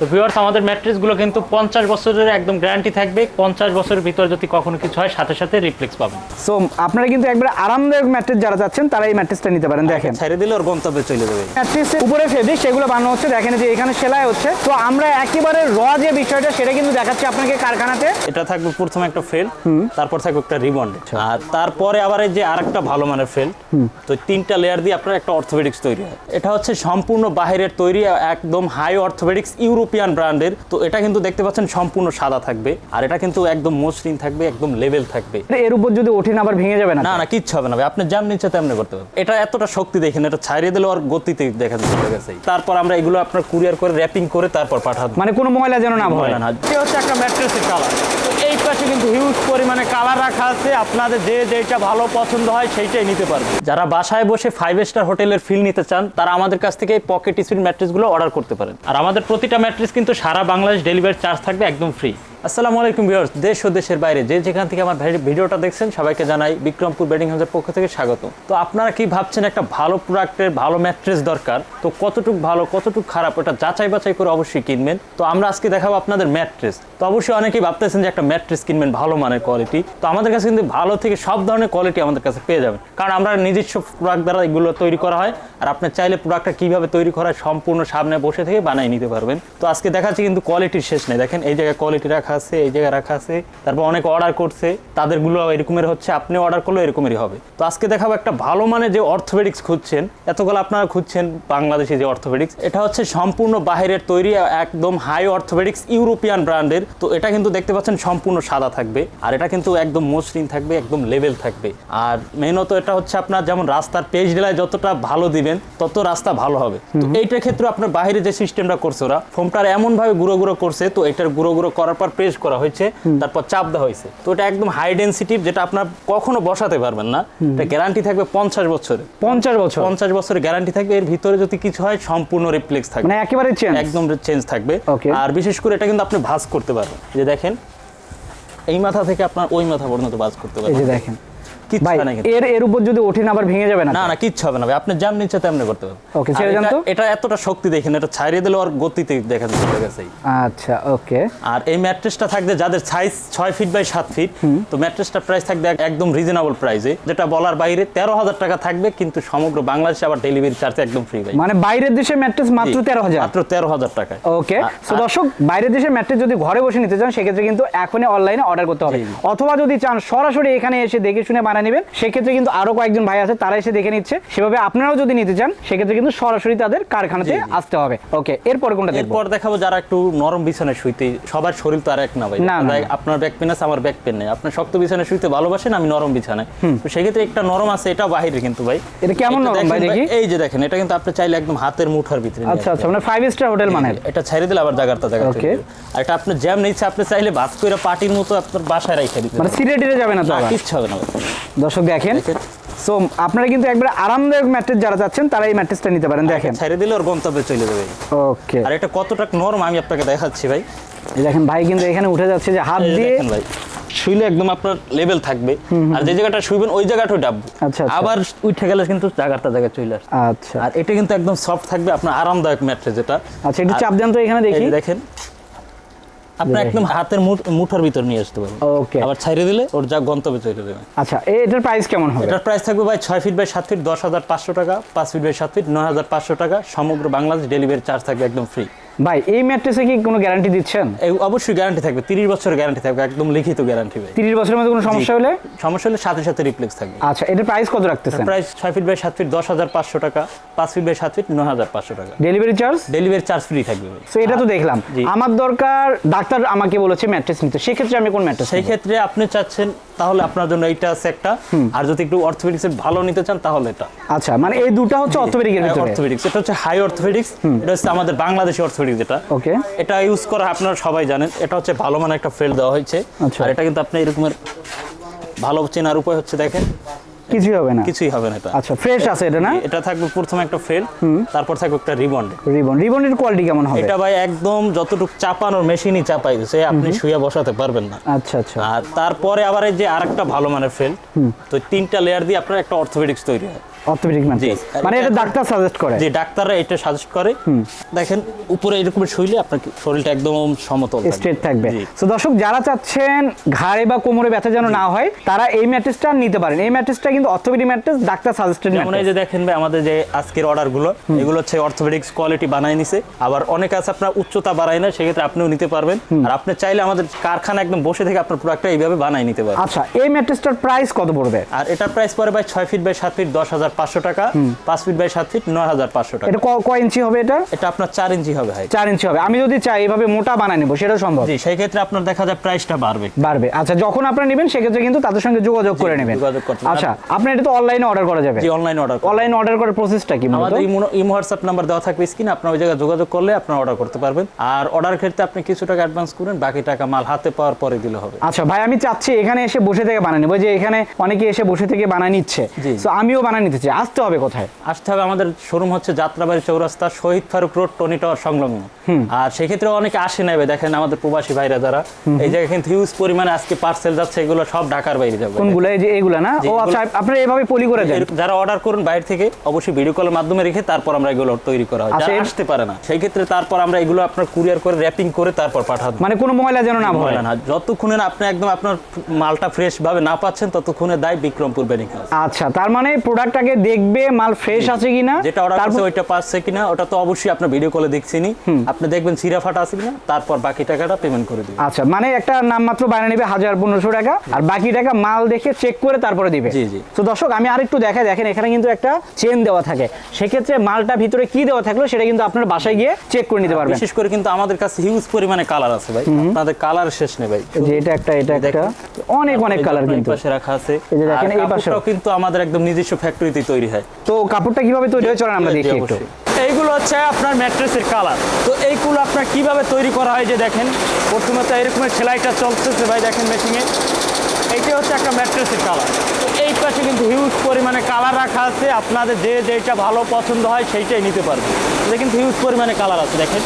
তো ভিউয়ার্স আমাদের ম্যাট্রেসগুলো কিন্তু পঞ্চাশ বছরের একদম গ্যারান্টি থাকবে। পঞ্চাশ বছরের ভিতরে যদি কখনো কিছু হয় সাথে সাথে রিপ্লেক্স পাবেন। সো আপনারা কিন্তু একবার আরামদায়ক ম্যাট্রেস যারা চাচ্ছেন তারা এই ম্যাট্রেসটা নিতে পারেন দেখেন। ছেড়ে দিলে ওর গন্তব্যে চলে যাবে। ম্যাট্রেসের উপরে ফেব্রিক সেগুলো বানানো হচ্ছে। দেখেন যে এখানে সেলাই হচ্ছে। তো আমরা একেবারে র যে বিষয়টা সেটা কিন্তু দেখাচ্ছি আপনাকে কারখানাতে। এটা থাকবে প্রথমে একটা ফেল তারপর থাকবে একটা রিবন আর তারপরে আবার এই যে আরেকটা ভালো মানের ফেল তো তিনটা লেয়ার দিয়ে আপনার একটা অর্থোপেডিক্স তৈরি হয়। এটা হচ্ছে সম্পূর্ণ বাহিরের তৈরি একদম হাই অর্থোপেডিক্স ইউরোপিয়ান ব্র্যান্ডের তো এটা কিন্তু দেখতে পাচ্ছেন সম্পূর্ণ সাদা থাকবে আর এটা কিন্তু একদম মসৃণ থাকবে একদম লেভেল থাকবে। এর উপর যদি ওঠেন আবার ভেঙে যাবে না না না কিচ্ছু হবে না ভাই। আপনি যেমন ইচ্ছা তেমনি করতে পারবেন। এটা এতটা শক্তি দেখেন এটা ছাড়িয়ে দিলে আর গতিতে দেখা যাচ্ছে গেছে তারপর আমরা এগুলো আপনার কুরিয়ার করে র্যাপিং করে তারপর পাঠাবো। মানে কোনো ময়লা যেন না হয় না। এটা হচ্ছে একটা ম্যাট্রেসের কালার এই পাশে কিন্তু হিউজ পরিমাণে কালার রাখা আছে। আপনাদের যে যেটা ভালো পছন্দ হয় সেইটাই নিতে পারবে। যারা বাসায় বসে ফাইভ স্টার হোটেলের ফিল নিতে চান, তারা আমাদের কাছ থেকে পকেট স্পিন ম্যাট্রিসগুলো অর্ডার করতে পারেন। আর আমাদের প্রতিটা ম্যাট্রিস কিন্তু সারা বাংলাদেশ ডেলিভারি চার্জ থাকবে একদম ফ্রি আসসালামু আলাইকুম ভিউয়ার্স, দেশ ও দেশের বাইরে যে যেখান থেকে আমার ভিডিওটা দেখছেন, সবাইকে জানাই বিক্রমপুর বেডিং হাউসের পক্ষ থেকে স্বাগত তো আপনারা কি ভাবছেন একটা ভালো প্রোডাক্টের ভালো ম্যাট্রেস দরকার? তো কতটুকু ভালো, কতটুকু খারাপ, ওটা যাচাই বাছাই করে অবশ্যই কিনবেন। তো আমরা আজকে দেখাবো আপনাদের ম্যাট্রেস তো অবশ্যই অনেকেই ভাবতেছেন যে একটা ম্যাট্রেস কিনবেন ভালো মানের কোয়ালিটি তো আমাদের কাছে কিন্তু ভালো থেকে সব ধরনের কোয়ালিটি আমাদের কাছে পেয়ে যাবেন। কারণ আমরা নিজস্ব প্রোডাক্ট দ্বারা এগুলো তৈরি করা হয়, আর আপনি চাইলে প্রোডাক্টটা কীভাবে তৈরি করা সম্পূর্ণ সামনে বসে থেকে বানিয়ে নিতে পারবেন। তো আজকে দেখাচ্ছি কিন্তু কোয়ালিটির শেষ নেই। দেখেন, এই জায়গায় কোয়ালিটি রাখা আছে এই জায়গায় রাখা আছে তারপর অনেক অর্ডার করছে তাদেরগুলো এরকমের হচ্ছে আপনি অর্ডার করলে এরকমেরই হবে। তো আজকে দেখাবো একটা ভালো মানের যে অর্থোপেডিক্স খুঁজছেন এতগুলো আপনারা খুঁজছেন বাংলাদেশি যে অর্থোপেডিক্স এটা হচ্ছে সম্পূর্ণ বাহিরের তৈরি একদম হাই অর্থোপেডিক্স ইউরোপিয়ান ব্র্যান্ডের। তো এটা কিন্তু দেখতে পাচ্ছেন সম্পূর্ণ সাদা থাকবে আর এটা কিন্তু একদম মসৃণ থাকবে একদম লেভেল থাকবে। আর মেনত এটা হচ্ছে আপনার যেমন রাস্তার পেজ ডেলায় যতটা ভালো দিবেন তত রাস্তা ভালো হবে। তো এইটার ক্ষেত্রে আপনার বাইরে যে সিস্টেমটা করছে ওরা ফোমটার এমন ভাবে গুঁড়ো গুঁড়ো করছে তো এটার গুঁড়ো গুঁড়ো করার পর প্রেস করা হয়েছে তারপর চাপ দেওয়া হয়েছে। তো এটা একদম হাই ডেন্সিটি যেটা আপনার কখনো বসাতে পারবেন না। এটা গ্যারান্টি থাকবে পঞ্চাশ বছরে। পঞ্চাশ বছর? পঞ্চাশ বছরের গ্যারান্টি থাকবে এর ভিতরে যদি কিছু হয় সম্পূর্ণ রিপ্লেক্স থাকবে। মানে একেবারে চেঞ্জ একদম চেঞ্জ থাকবে। আর বিশেষ করে এটা কিন্তু আপনি ভাস করতে পারবেন। যে দেখেন এই মাথা থেকে আপনার ওই মাথা পর্যন্ত ভাঁজ করতে এই পারবেন। যে দেখেন। কিচ্ছু হয় না এর এর উপর যদি ওঠেন আবার ভেঙে যাবে না না না কিচ্ছু হবে না ভাই। আপনি যেমন ইচ্ছা তেমনি করতে পারবেন। Okay, ছেড়ে দেন তো। এটা এতটা শক্তি দেখেন এটা ছাড়িয়ে দিলে ওর গতিতে দেখা চলে গেছে। আচ্ছা ওকে আর এই ম্যাট্রেসটা থাকবে যাদের সাইজ ছয় ফিট বাই সাত ফিট তো ম্যাট্রেসটার প্রাইস থাকবে একদম রিজনেবল প্রাইসে যেটা বলার বাইরে তেরো হাজার টাকা থাকবে কিন্তু সমগ্র বাংলাদেশে আবার ডেলিভারি চার্জ একদম ফ্রি ভাই। মানে বাইরের দেশে ম্যাট্রেস মাত্র তেরো হাজার? মাত্র তেরো হাজার টাকায়। ওকে সো দর্শক বাইরের দেশের ম্যাট্রেস যদি ঘরে বসে নিতে চান সেক্ষেত্রে কিন্তু এখনই অনলাইনে অর্ডার করতে হবে। অথবা যদি চান সরাসরি এখানে এসে দেখে শুনে বানিয়ে নেবেন। সেক্ষেত্রে কিন্তু আরও কয়েকজন ভাই আছে তারা এসে দেখে নিচ্ছে। সেভাবে আপনারাও যদি নিতে চান সেক্ষেত্রে কিন্তু সরাসরি তাদের কারখানাতে। আসতে হবে। ওকে এরপর কোনটা দেখব? এরপর দেখাবো যারা একটু নরম বিছানায় শুইতে সবার শরীর তো আর এক না ভাই। আপনার ব্যাক পেন আছে আমার ব্যাক পেন নেই। আপনার শক্ত বিছানায় শুইতে ভালোবাসেন আমি নরম বিছানায়। তো সেক্ষেত্রে একটা নরম আছে এটা বাহিরে কিন্তু ভাই। এটা কেমন নরম ভাই দেখি? এই যে দেখেন এটা কিন্তু আপনি চাইলে একদম হাতের মুঠার ভিতরে আচ্ছা আচ্ছা মানে ফাইভ স্টার হোটেল মানে এটা ছেড়ে দিলে আবার জায়গাটা জায়গা Okay. আর এটা আপনি জ্যাম নিচ্ছে আপনি চাইলে ভাত করে পাটির মতো আপনার বাসায় রেখে দিতে মানে সিরে টিরে যাবে না তো কিচ্ছু হবে না। দর্শক দেখেন। সো আপনারা কিন্তু একবার আরামদায়ক ম্যাট্রেস যারা চাচ্ছেন তারা এই ম্যাট্রেসটা নিতে পারেন। দেখেন। ছেড়ে দিলে ওর গন্তব্যে চলে যাবে। ওকে আর এটা কতটা নরম আমি আপনাকে দেখাচ্ছি ভাই। দেখেন ভাই কিন্তু এখানে উঠে যাচ্ছে যে হাত দিয়ে। দেখেন ভাই শুইলে একদম আপনার লেভেল থাকবে। আর যে জায়গাটা শুইবেন ওই জায়গাটাও ডাববে আচ্ছা, আচ্ছা। আবার উঠে গেলে কিন্তু জায়গাটা জায়গায় চলে আসবে আচ্ছা। আর এটা কিন্তু একদম সফট থাকবে আপনার আরামদায়ক ম্যাট্রেস যেটা আচ্ছা একটু চাপ দেন তো এখানে এই দেখি দেখেন। আপনি একদম হাতের মুঠ- মুঠোর ভিতর নিয়ে আসতে পারবেন। ওকে আবার ছাইরে দিলে ওর যা গন্তব্যে চলে যাবে। আচ্ছা এটার প্রাইস কেমন হবে? এটার প্রাইস থাকবে ভাই ছয় ফিট বাই সাত ফিট দশ হাজার পাঁচশো টাকা পাঁচ ফিট বাই সাত ফিট নয় হাজার পাঁচশো টাকা সমগ্র বাংলাদেশ ডেলিভারি চার্জ থাকবে একদম ফ্রি ভাই এই ম্যাট্রেসে কি কোনো গ্যারান্টি দিচ্ছেন? অবশ্যই গ্যারান্টি থাকবে। তিরিশ বছরের গ্যারান্টি থাকবে একদম লিখিত গ্যারান্টি ভাই। তিরিশ বছরের মধ্যে কোনো সমস্যা হলে? সমস্যা হলে সাথে সাথে রিপ্লেক্স থাকবে। আচ্ছা এটার প্রাইস কত রাখতেছেন? প্রাইস ছয় ফিট বাই সাত ফিট দশ হাজার পাঁচশো টাকা পাঁচ ফিট বাই সাত ফিট ন হাজার পাঁচশো টাকা। Delivery charge delivery charge free থাকবে ভাই। তো এটা তো দেখলাম। আমার দরকার ডাক্তার আমাকে বলেছে ম্যাট্রেস নিতে। সেক্ষেত্রে আমি কোন ম্যাট্রেস সেই ক্ষেত্রে আপনি চাচ্ছেন তাহলে আপনার জন্য এইটা আছে একটা। আর যদি একটু অর্থোপেডিক্স ভালো নিতে চান তাহলে এটা। আচ্ছা মানে এই দুটো হচ্ছে অর্থোপেডিকের ভিতরে। অর্থোপেডিক্স এটা হচ্ছে হাই অর্থোপেডিক্স এটা হচ্ছে আমাদের বাংলাদেশি অর্থোপেডিক্স যেটা। ওকে। এটা ইউজ করা আপনারা সবাই জানেন এটা হচ্ছে ভালো মানের একটা ফেল দেওয়া হয়েছে। আচ্ছা। আর এটা কিন্তু আপনি এরকমের ভালো চেনার উপায় হচ্ছে দেখেন। কিছুই হবে না। কিছুই হবে না এটা। আচ্ছা ফ্রেশ আছে এটা না? এটা থাকবে প্রথমে একটা ফেল তারপর থাকবে একটা রিবন রিবন রিবনের কোয়ালিটি কেমন হবে? এটা ভাই একদম যতটুকু চাপানোর মেশিনই চাপাই দিছে আপনি শুয়ে বসাতে পারবেন না। আচ্ছা আচ্ছা। আর তারপরে আবার এই যে আরেকটা ভালো মানের ফেল তো তিনটা লেয়ার দিয়ে আপনার একটা অর্থোপেডিক্স তৈরি হয়। অর্থোপেডিক ম্যাট্রেস মানে এটা ডাক্তার সাজেস্ট করে। যে ডাক্তাররা এটা সাজেস্ট করে। দেখেন উপরে এরকম শুইলে আপনার শরীরটা একদম সমতল স্ট্রেট থাকবে। জি। তো দর্শক যারা চাচ্ছেন ঘাড়ে বা কোমরে ব্যথা যেন না হয় তারা এই ম্যাট্রেসটা নিতে পারেন। এই ম্যাট্রেসটা কিন্তু অর্থোপেডিক ম্যাট্রেস ডাক্তার সাজেস্টেড এই যে দেখেন ভাই আমাদের যে আজকের অর্ডারগুলো এগুলো হচ্ছে অর্থোপেডিক্স কোয়ালিটি বানাই নিছে। আবার অনেক আছে আপনার উচ্চতা বাড়ায় না সেক্ষেত্রে আপনিও নিতে পারবেন। আর আপনি চাইলে আমাদের কারখানা একদম বসে থেকে আপনার প্রোডাক্টটা এইভাবে বানাই নিতে পারবেন। আচ্ছা এই ম্যাট্রেসটার প্রাইস কত পড়বে? আর এটার প্রাইস পড়ে ভাই ছয় ফিট বাই সাত ফিট দশ হাজার পাঁচশো টাকা পাঁচ ফিট বাই সাত ফিট নয় হাজার পাঁচশো টাকা। এটা কয় ইঞ্চি হবে এটা? এটা আপনার চার ইঞ্চি হবে চার ইঞ্চি হবে। আমি যদি চাই এইভাবে মোটা বানায় নেব সেটা সম্ভব। জি সেই ক্ষেত্রে আপনার দেখা যায় প্রাইসটা বাড়বে। বাড়বে। আচ্ছা যখন আপনারা নেবেন সেক্ষেত্রে কিন্তু তাদের সঙ্গে যোগাযোগ করে নেবেন। যোগাযোগ করতে আচ্ছা আপনার এটা তো অনলাইনে অর্ডার করা যাবে। জি অনলাইন অর্ডার অনলাইন অর্ডার করার প্রসেসটা কি আমাদের ইমো হোয়াটসঅ্যাপ নাম্বার দেওয়া থাকবে স্ক্রিনে আপনার ওই জায়গায় যোগাযোগ করলে আপনার অর্ডার করতে পারবেন। আর অর্ডার ক্ষেত্রে আপনি কিছু টাকা অ্যাডভান্স করেন বাকি টাকা মাল হাতে পাওয়ার পরে দিলে হবে। আচ্ছা ভাই আমি চাচ্ছি এখানে এসে বসে থেকে বানায় নেব। যে এখানে অনেকে এসে বসে থেকে বানায় নিচ্ছে। তো আমিও বানায় নিতে চাই আসতে হবে কোথায়? আসতে হবে আমাদের শোরুম হচ্ছে Jatrabari Chowrasta Shahid Faruk road Tony tower সংলগ্ন। আর সেক্ষেত্রে অনেকে আসে নেবে দেখেন আমাদের প্রবাসী ভাইরা যারা। এই জায়গায় কিন্তু হিউজ পরিমাণে আজকে পার্সেল যাচ্ছে এগুলো সব ঢাকার বাইরে যাবে। কোনগুলো? এই যে এগুলা না? ও আচ্ছা আপনারা এভাবে পলি করে দেন? যারা অর্ডার করুন বাইরে থেকে অবশ্যই ভিডিও কলের মাধ্যমে রেখে তারপর আমরা এগুলো তৈরি করা হয়। আচ্ছা, যারা আসতে পারে না সেই ক্ষেত্রে তারপর আমরা এগুলো আপনার কুরিয়ার করে র্যাপিং করে তারপর পাঠাবো মানে কোনো ময়লা যেন না ময়লা না। যতক্ষণে আপনি একদম আপনার মালটা ফ্রেশ ভাবে না পাচ্ছেন ততক্ষণে দায় বিক্রমপুর আচ্ছা তার মানে প্রোডাক্টটাকে দেখবে মাল ফ্রেশ আছে কিনা যেটা অর্ডার করছে ওইটা পাচ্ছে কিনা ওটা তো অবশ্যই আপনার ভিডিও কলে দেখছেনই আপনি দেখবেন সিরা ফাটা আছে কিনা তারপর বাকি টাকাটা পেমেন্ট করে দিবেন আচ্ছা মানে একটা নামমাত্র বাইরে নেবে হাজার পনেরোশো টাকা আর বাকি টাকা মাল দেখে চেক করে তারপরে দিবে। জি, জি। তো দর্শক আমি আরেকটু দেখাই দেখেন এখানে কিন্তু একটা চেন দেওয়া থাকে। সেক্ষেত্রে মালটা ভিতরে কি দেওয়া থাকল সেটা কিন্তু আপনার বাসায় গিয়ে চেক করে নিতে পারবেন। বিশেষ করে কিন্তু আমাদের কাছে হিউজ পরিমাণে কালার আছে ভাই। আপনাদের কালার শেষ নেই ভাই। যে এটা একটা এটা একটা অনেক অনেক কালার কিন্তু। পাশে রাখা আছে। এই যে দেখেন, এই। কাপড়টাও কিন্তু আমাদের একদম নিজস্ব ফ্যাক্টরিতে তৈরি হয়। তো কাপড়টা কীভাবে তৈরি হয়? চলেন আমরা দেখি একটু। এইগুলো হচ্ছে আপনার ম্যাট্রেসের কালার। তো এইগুলো আপনার কীভাবে তৈরি করা হয় যে দেখেন প্রথমে তো এরকমের সেলাইটা চলতেছে ভাই দেখেন মেশিনে এইটা হচ্ছে একটা ম্যাট্রেসের কালার। তো এই পাশে কিন্তু হিউজ পরিমাণে কালার রাখা আছে। আপনাদের যে যেটা ভালো পছন্দ হয় সেইটাই নিতে পারবে এটা কিন্তু হিউজ পরিমাণে কালার আছে দেখেন।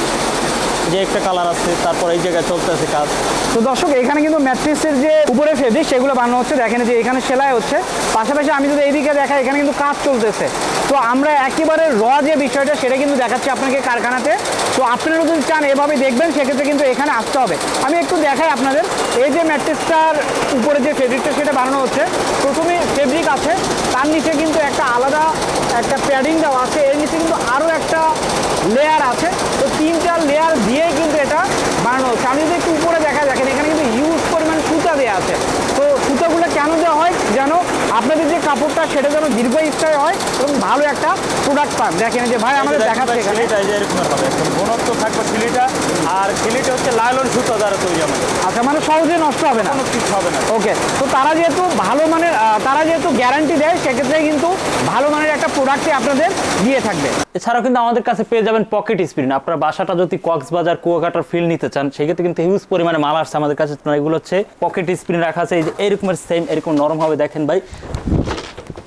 যে একটা কালার আছে, তারপর এই জায়গায় চলতেছে কাজ। তো দর্শক, এখানে কিন্তু ম্যাট্রেসের যে উপরে ফেব্রিক, সেগুলো বানানো হচ্ছে। দেখেন যে এখানে সেলাই হচ্ছে। পাশাপাশি আমি যদি এইদিকে দেখাই, এখানে কিন্তু কাজ চলতেছে। তো আমরা একেবারে র যে বিষয়টা, সেটা কিন্তু দেখাচ্ছি আপনাকে কারখানাতে। তো আপনারা যদি চান এভাবে দেখবেন, সেক্ষেত্রে কিন্তু এখানে আসতে হবে। আমি একটু দেখাই আপনাদের। এই যে ম্যাট্রেসটার উপরে যে ফেব্রিকটা, সেটা বানানো হচ্ছে। প্রথমে ফেব্রিক আছে। তার নিচে কিন্তু একটা আলাদা একটা প্যাডিং দেওয়া আছে। এর নিচে কিন্তু আরও একটা লেয়ার আছে তো তিনটা লেয়ার দিয়েই কিন্তু এটা বানানো হচ্ছে আমি যদি একটু উপরে দেখা দেখেন এখানে কিন্তু ইউজ পরিমাণ সুতা দেওয়া আছে তো সুতাগুলো কেন দেওয়া হয়? যেন আপনাদের যে কাপড়টা সেটা যেন দীর্ঘস্থায়ী হয় এবং ভালো একটা প্রোডাক্ট পান। দেখেন যে ভাই আমাদের দেখাচ্ছে এখানে। ঘনত্ব থাকবে সিলিটা আর সিলিটা হচ্ছে লাইলন সুতো দ্বারা তৈরি আমাদের। আচ্ছা মানে সহজে নষ্ট হবে না? কোনো কিছু হবে না। ওকে তো তারা যেহেতু ভালো মানের তারা যেহেতু গ্যারান্টি দেয় সেক্ষেত্রে কিন্তু ভালো মানের একটা প্রোডাক্টই আপনাদের দিয়ে থাকবে। এছাড়াও কিন্তু আমাদের কাছে পেয়ে যাবেন পকেট স্প্রিন আপনার বাসাটা যদি কক্সবাজার কুয়াকাটার ফিল নিতে চান সেক্ষেত্রে কিন্তু হিউজ পরিমাণে মাল আসছে আমাদের কাছে। এগুলো হচ্ছে পকেট স্প্রিন রাখা আছে। এই যে এরকমের সেম এরকম নরম হবে। দেখেন ভাই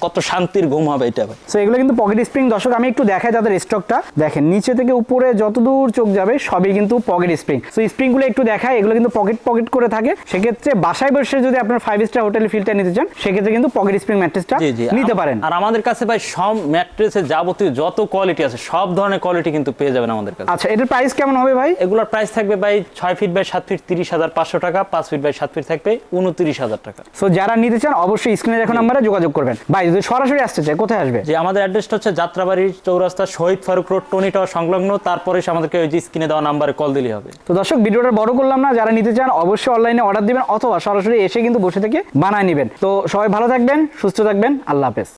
কত শান্তির ঘুম হবে এটা ভাই। সো এগুলো কিন্তু পকেট স্প্রিং দর্শক আমি একটু দেখাই তাদের স্টকটা দেখেন নিচে থেকে উপরে যতদূর চোখ যাবে সবই কিন্তু পকেট স্প্রিং সো স্প্রিংগুলো একটু দেখায় এগুলো কিন্তু পকেট পকেট করে থাকে। সেক্ষেত্রে বাসায় বসে যদি আপনার ফাইভ স্টার হোটেল ফিলটা নিতে চান সেক্ষেত্রে কিন্তু পকেট স্প্রিং ম্যাট্রেসটা নিতে পারেন। আর আমাদের কাছে ভাই সব ম্যাট্রেসের যাবতীয় যত কোয়ালিটি আছে সব ধরনের কোয়ালিটি কিন্তু পেয়ে যাবেন আমাদের কাছে। আচ্ছা এটার প্রাইস কেমন হবে ভাই? এগুলোর প্রাইস থাকবে ভাই ছয় ফিট বাই সাত ফিট তিরিশ হাজার পাঁচশো টাকা পাঁচ ফিট বাই সাত ফিট থাকবে উনত্রিশ হাজার টাকা। সো যারা নিতে চান অবশ্যই স্ক্রিনে দেখুন নাম্বারে যোগাযোগ করবেন। ভাই যদি সরাসরি আসতে চায় কোথায় আসবে? যে আমাদের অ্যাড্রেসটা হচ্ছে Jatrabari Chowrasta Shahid Faruk road Tony tower সংলগ্ন। তারপরে আমাদেরকে ওই যে স্ক্রিনে দেওয়া নাম্বারে কল দিলেই হবে। তো দর্শক ভিডিওটা বড় করলাম না যারা নিতে চান অবশ্যই অনলাইনে অর্ডার দিবেন অথবা সরাসরি এসে কিন্তু বসে থেকে বানায় নেবেন। তো সবাই ভালো থাকবেন সুস্থ থাকবেন আল্লাহ হাফেজ।